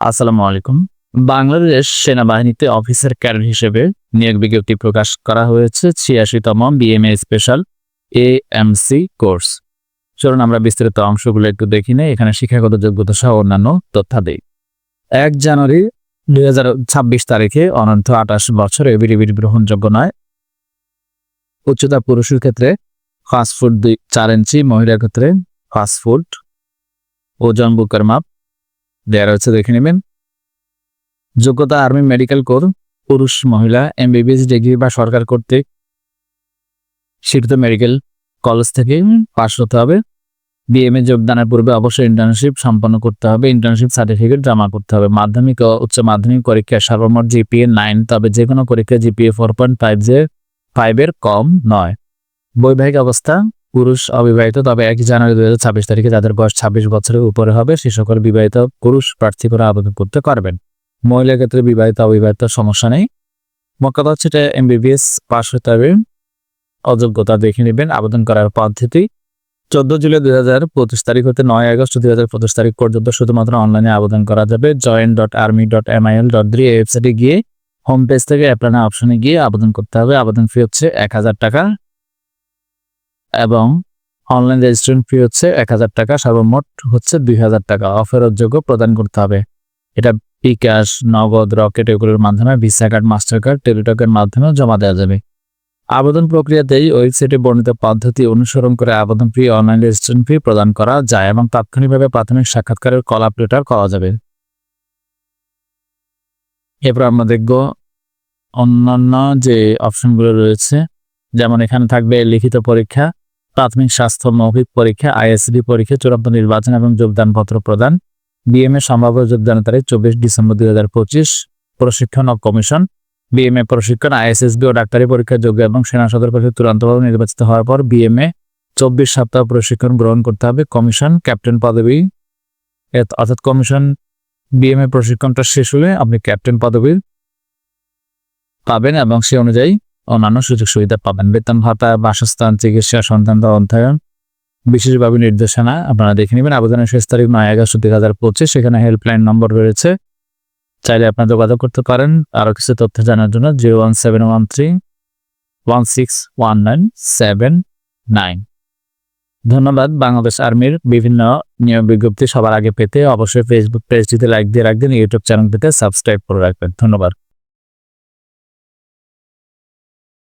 আসসালামু আলাইকুম। বাংলাদেশ সেনাবাহিনীতে অফিসার ক্যাডার হিসেবে নিয়োগ বিজ্ঞপ্তি প্রকাশ করা হয়েছে ছিয়াশিতম BMA special A M C course. চলুন আমরা বিস্তারিত অংশগুলো একটু দেখি নেই, এখানে শিক্ষাগত যোগ্যতা সহ অন্যান্য তথ্যাদি এক জানুয়ারি দুই ছাব্বিশ তারিখে অনন্ত আঠাশ বছর এবিডিবিড গ্রহণযোগ্য নয়। উচ্চতা পুরুষের ক্ষেত্রে ফাস্ট ফুড দুই চার ইঞ্চি, মহিলার ক্ষেত্রে ফাস্ট ফুড। ওজন বুকের মাপ দেওয়া রয়েছে দেখে নেবেন। যোগ্যতা আর্মি মেডিকেল কোর পুরুষ, মহিলা এমবিবিএস ডিগ্রি বা সরকার কর্তৃক স্বীকৃত মেডিকেল কলেজ থেকে পাশ হতে হবে। বিএমএ যোগদানের পূর্বে অবশ্যই ইন্টার্নশিপ সম্পন্ন করতে হবে। ইন্টার্নশিপ সার্টিফিকেট জমা করতে হবে। মাধ্যমিক ও উচ্চ মাধ্যমিক পরীক্ষায় সর্বমোট জিপিএ নাইন তবে যে কোনো পরীক্ষায় জিপিএ ফোর পয়েন্ট ফাইভ যে ফাইভের কম নয়। বৈবাহিক অবস্থা পুরুষ অবিবাহিত, তবে এক জানুয়ারি দুই হাজার ছাব্বিশ তারিখে যাদের বয়স ছাব্বিশ বছরের উপরে হবে, সে সকল বিবাহিত পুরুষ প্রার্থী করে আবেদন করতে পারবেন। মহিলার ক্ষেত্রে বিবাহিত, অবিবাহিত সমস্যা নেই। কথা হচ্ছে এটা এমবিবিএস পাশ হতে হবে। অযোগ্যতা দেখে নেবেন আবেদন করার পদ্ধতি। চোদ্দ জুলাই দুই হাজার পঁচিশ তারিখ হতে নয় আগস্ট দুই হাজার পঁচিশ তারিখ পর্যন্ত শুধুমাত্র অনলাইনে আবেদন করা যাবে। Join dot army dot MIL dot three ওয়েবসাইটে গিয়ে হোম পেজ থেকে অ্যাপ্লানা অপশনে গিয়ে আবেদন করতে হবে। আবেদন ফি হচ্ছে এক হাজার টাকা। এবং অনলাইন রেজিস্ট্রেশন ফি হচ্ছে এক হাজার টাকা, সর্বমোট হচ্ছে দুই হাজার টাকা। অফেরত যোগ্য প্রদান করতে হবে। এটা বিকাশ নগদ রকেট এগুলোর মাধ্যমে ভিসা কার্ড মাস্টার কার্ড টেলিটকের মাধ্যমেও জমা দেওয়া যাবে। আবেদন প্রক্রিয়াতেই ওয়েবসাইটে বর্ণিত পদ্ধতি অনুসরণ করে আবেদন ফি অনলাইন রেজিস্ট্রেশন ফি প্রদান করা যায় এবং তাৎক্ষণিকভাবে প্রাথমিক সাক্ষাৎকারের কল আপলেটার করা যাবে। এরপর আমরা দেখব অন্যান্য যে অপশনগুলো রয়েছে, যেমন এখানে থাকবে লিখিত পরীক্ষা প্রাথমিক স্বাস্থ্য মৌখিক পরীক্ষা আইএসডি পরীক্ষা, চূড়ান্ত নির্বাচন এবং যোগদানপত্র প্রদান। বিএমএ সম্ভাব্য যোগদানের তারিখ চব্বিশ ডিসেম্বর দুই হাজার পঁচিশ। প্রশিক্ষণ ও কমিশন। বিএমএ প্রশিক্ষণ, আইএসএসবি ও ডাক্তারি পরীক্ষা, যোগ্য এবং সেনা সদর পরিষদ চূড়ান্তভাবে নির্বাচিত হওয়ার পর বিএমএ চব্বিশ সপ্তাহ প্রশিক্ষণ গ্রহণ করতে হবে। কমিশন, ক্যাপ্টেন পদবি। অর্থাৎ কমিশন বিএমএ প্রশিক্ষণটা শেষ হলে আপনি ক্যাপ্টেন পদবি পাবেন এবং সে অনুযায়ী অন্যান্য সুযোগ সুবিধা পাবেন। বেতন ভাতা, বাসস্থান, চিকিৎসা সন্তান অধ্যয়ন, বিশেষভাবে নির্দেশনা আপনারা দেখে নেবেন। আবেদনের শেষ তারিখ নয় আগস্ট দুই হাজার পঁচিশ। সেখানে হেল্পলাইন নম্বর রয়েছে। চাইলে আপনারা যোগাযোগ করতে পারেন। আরও কিছু তথ্য জানার জন্য zero one seven one three, one six, one nine, seven nine. ধন্যবাদ। বাংলাদেশ আর্মির বিভিন্ন নিয়ম বিজ্ঞপ্তি সবার আগে পেতে অবশ্যই ফেসবুক পেজটিতে লাইক দিয়ে রাখবেন। ইউটিউব চ্যানেল চ্যানেলটিতে সাবস্ক্রাইব করে রাখবেন। ধন্যবাদ।